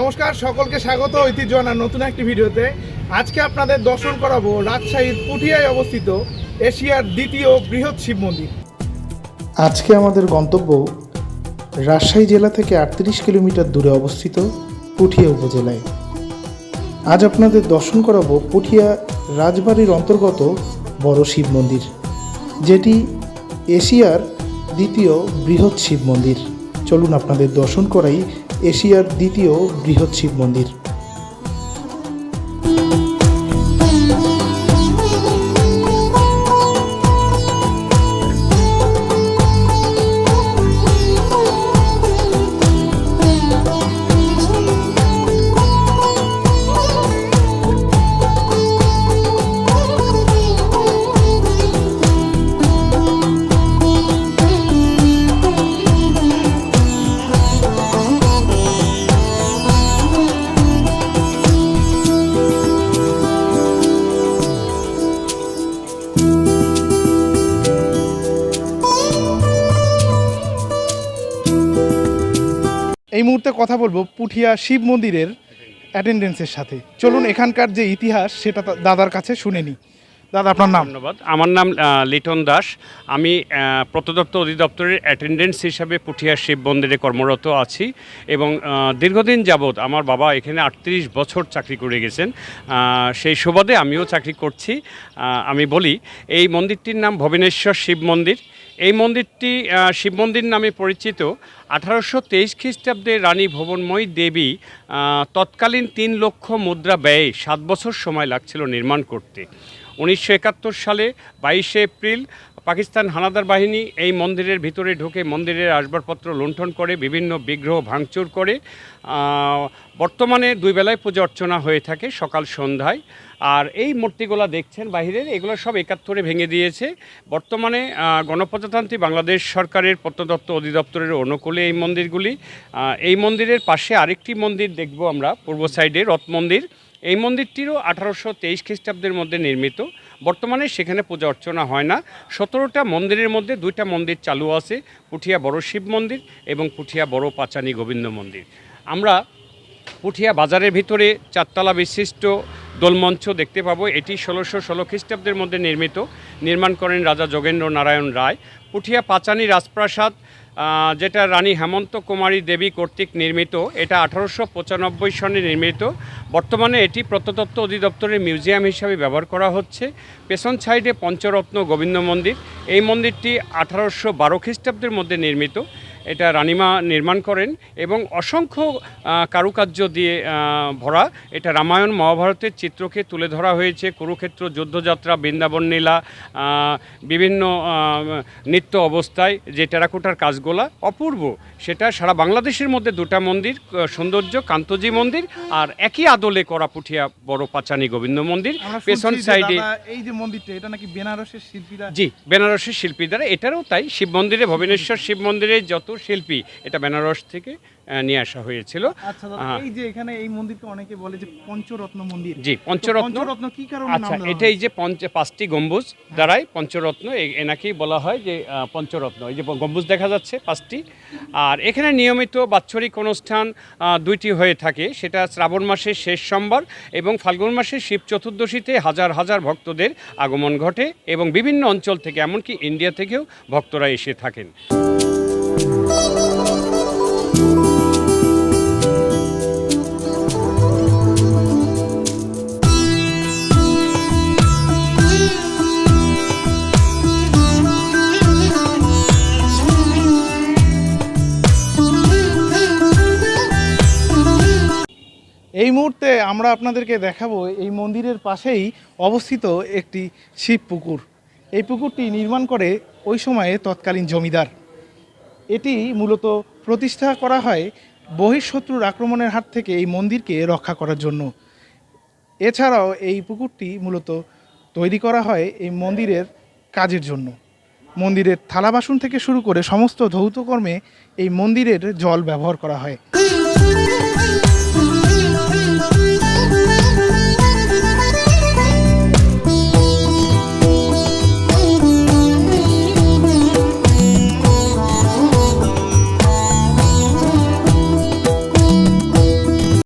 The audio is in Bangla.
নমস্কার, সকলকে স্বাগত ঐতিহ্য আনার নতুন একটি ভিডিওতে। আজকে আপনাদের দর্শন করাবো রাজশাহীর পুঠিয়ায় অবস্থিত এশিয়ার দ্বিতীয় বৃহৎ শিব মন্দির। আজকে আমাদের গন্তব্য রাজশাহী জেলা থেকে আটত্রিশ কিলোমিটার দূরে অবস্থিত পুঠিয়া উপজেলায়। আজ আপনাদের দর্শন করাবো পুঠিয়া রাজবাড়ির অন্তর্গত বড় শিব মন্দির, যেটি এশিয়ার দ্বিতীয় বৃহৎ শিব মন্দির। চলুন আপনাদের দর্শন করাই এশিয়ার দ্বিতীয় বৃহৎ শিব মন্দির। এই মুহূর্তে কথা বলব পুঠিয়া শিব মন্দিরের অ্যাটেন্ডেন্সের সাথে। চলুন, এখানকার যে ইতিহাস, সেটা দাদার কাছে শুনে নিই। দাদা, আপনার নাম? ধন্যবাদ। আমার নাম লিটন দাস। আমি প্রত্নতত্ত্ব অধিদপ্তরের অ্যাটেন্ডেন্স হিসাবে পুঠিয়া শিব মন্দিরে কর্মরত আছি এবং দীর্ঘদিন যাবৎ আমার বাবা এখানে আটত্রিশ বছর চাকরি করে গেছেন। সেই সুবাদে আমিও চাকরি করছি। আমি বলি, এই মন্দিরটির নাম ভবিনেশ্বর শিব মন্দির। এই মন্দিরটি শিব মন্দির নামে পরিচিত। আঠারোশো তেইশ খ্রিস্টাব্দে রানী ভুবনময়ী দেবী তৎকালীন তিন লক্ষ মুদ্রা ব্যয়ে সাত বছর সময় লাগছিল নির্মাণ করতে। উনিশশো একাত্তর সালে বাইশে এপ্রিল পাকিস্তান হানাদার বাহিনী এই মন্দিরের ভিতরে ঢুকে মন্দিরের আসবাবপত্র লুণ্ঠন করে, বিভিন্ন বিগ্রহ ভাঙচুর করে বর্তমানে দুই বেলায় পূজা অর্চনা হয়ে থাকে সকাল সন্ধ্যায়। আর এই মূর্তিগুলো দেখছেন বাহিরের, এগুলো সব একাত্তরে ভেঙে দিয়েছে। বর্তমানে গণপ্রজাতন্ত্রী বাংলাদেশ সরকারের প্রত্নতত্ত্ব অধিদপ্তরের অনুকূলে এই মন্দিরগুলি। এই মন্দিরের পাশে আরেকটি মন্দির দেখব আমরা, পূর্ব সাইডে রথ মন্দির। এই মন্দিরটিরও আঠারোশো তেইশ খ্রিস্টাব্দের মধ্যে নির্মিত। বর্তমানে সেখানে পূজা অর্চনা হয় না। সতেরোটা মন্দিরের মধ্যে দুইটা মন্দির চালু আছে, পুঠিয়া বড় শিব মন্দির এবং পুঠিয়া বড় পাচানি গোবিন্দ মন্দির। আমরা পুঠিয়া বাজারের ভিতরে চারতলা বিশিষ্ট দোলমঞ্চ দেখতে পাবো। এটি ষোলোশো ষোলো খ্রিস্টাব্দের মধ্যে নির্মিত। নির্মাণ করেন রাজা যোগেন্দ্র নারায়ণ রায়। পুঠিয়া পাচানি রাজপ্রাসাদ যেটা রানী হেমন্ত কুমারী দেবী কর্তৃক নির্মিত, এটা আঠারোশো পঁচানব্বই সনে নির্মিত। বর্তমানে এটি প্রত্নতত্ত্ব অধিদপ্তরের মিউজিয়াম হিসাবে ব্যবহার করা হচ্ছে। পেছন সাইডে পঞ্চরত্ন গোবিন্দ মন্দির। এই মন্দিরটি আঠারোশো বারো খ্রিস্টাব্দের মধ্যে নির্মিত। এটা রানিমা নির্মাণ করেন এবং অসংখ্য কারুকার্য দিয়ে ভরা এটা রামায়ণ মহাভারতের চিত্রকে তুলে ধরা হয়েছে। কুরুক্ষেত্র যুদ্ধযাত্রা বৃন্দাবন নীলা বিভিন্ন নিত্য অবস্থায় যে টেরাকোটার কাজগুলা অপূর্ব। সেটা সারা বাংলাদেশের মধ্যে দুটা মন্দির সৌন্দর্য কান্তজি মন্দির আর একই আদলে করা পুঠিয়া বড় পাচানি গোবিন্দ মন্দির। পেছন সাইডে এই যে মন্দিরটা এটা নাকি বেনারসের শিল্পীরা জি বেনারসের শিল্পী দ্বারা। এটারও তাই শিব মন্দিরে ভবেনেশ্বর শিব মন্দিরের যত শিল্পী এটা বেনারস থেকে নিয়ে আসা হয়েছিল। আচ্ছা। এই যে এখানে এই মন্দিরকে অনেকে বলে যে পঞ্চরত্ন মন্দির। জি পঞ্চরত্ন। পঞ্চরত্ন কি কারণে আচ্ছা দেওয়া এটা এই যে পঞ্চ পাঁচটি গম্বুজ দ্বারাই পঞ্চরত্ন এনাকেই বলা হয় যে পঞ্চরত্ন। এই যে গম্বুজ দেখা যাচ্ছে পাঁচটি। আর এখানে নিয়মিত বাৎসরিক অনুষ্ঠান দুইটি হয়ে থাকে। সেটা শ্রাবণ মাসের শেষ সোমবার এবং ফাল্গুন মাসের শিব চতুর্দশীতে হাজার হাজার ভক্তদের আগমন ঘটে এবং বিভিন্ন অঞ্চল থেকে এমনকি ইন্ডিয়া থেকেও ভক্তরা এসে থাকেন। এই মুহূর্তে আমরা আপনাদেরকে দেখাবো এই মন্দিরের পাশেই অবস্থিত একটি শিব পুকুর। এই পুকুরটি নির্মাণ করে ওই সময়ে তৎকালীন জমিদার। এটি মূলত প্রতিষ্ঠা করা হয় বহিঃশত্রুর আক্রমণের হাত থেকে এই মন্দিরকে রক্ষা করার জন্য। এছাড়াও এই পুকুরটি মূলত তৈরি করা হয় এই মন্দিরের কাজের জন্য। মন্দিরের থালা বাসন থেকে শুরু করে সমস্ত ধৌতকর্মে এই মন্দিরের জল ব্যবহার করা হয়।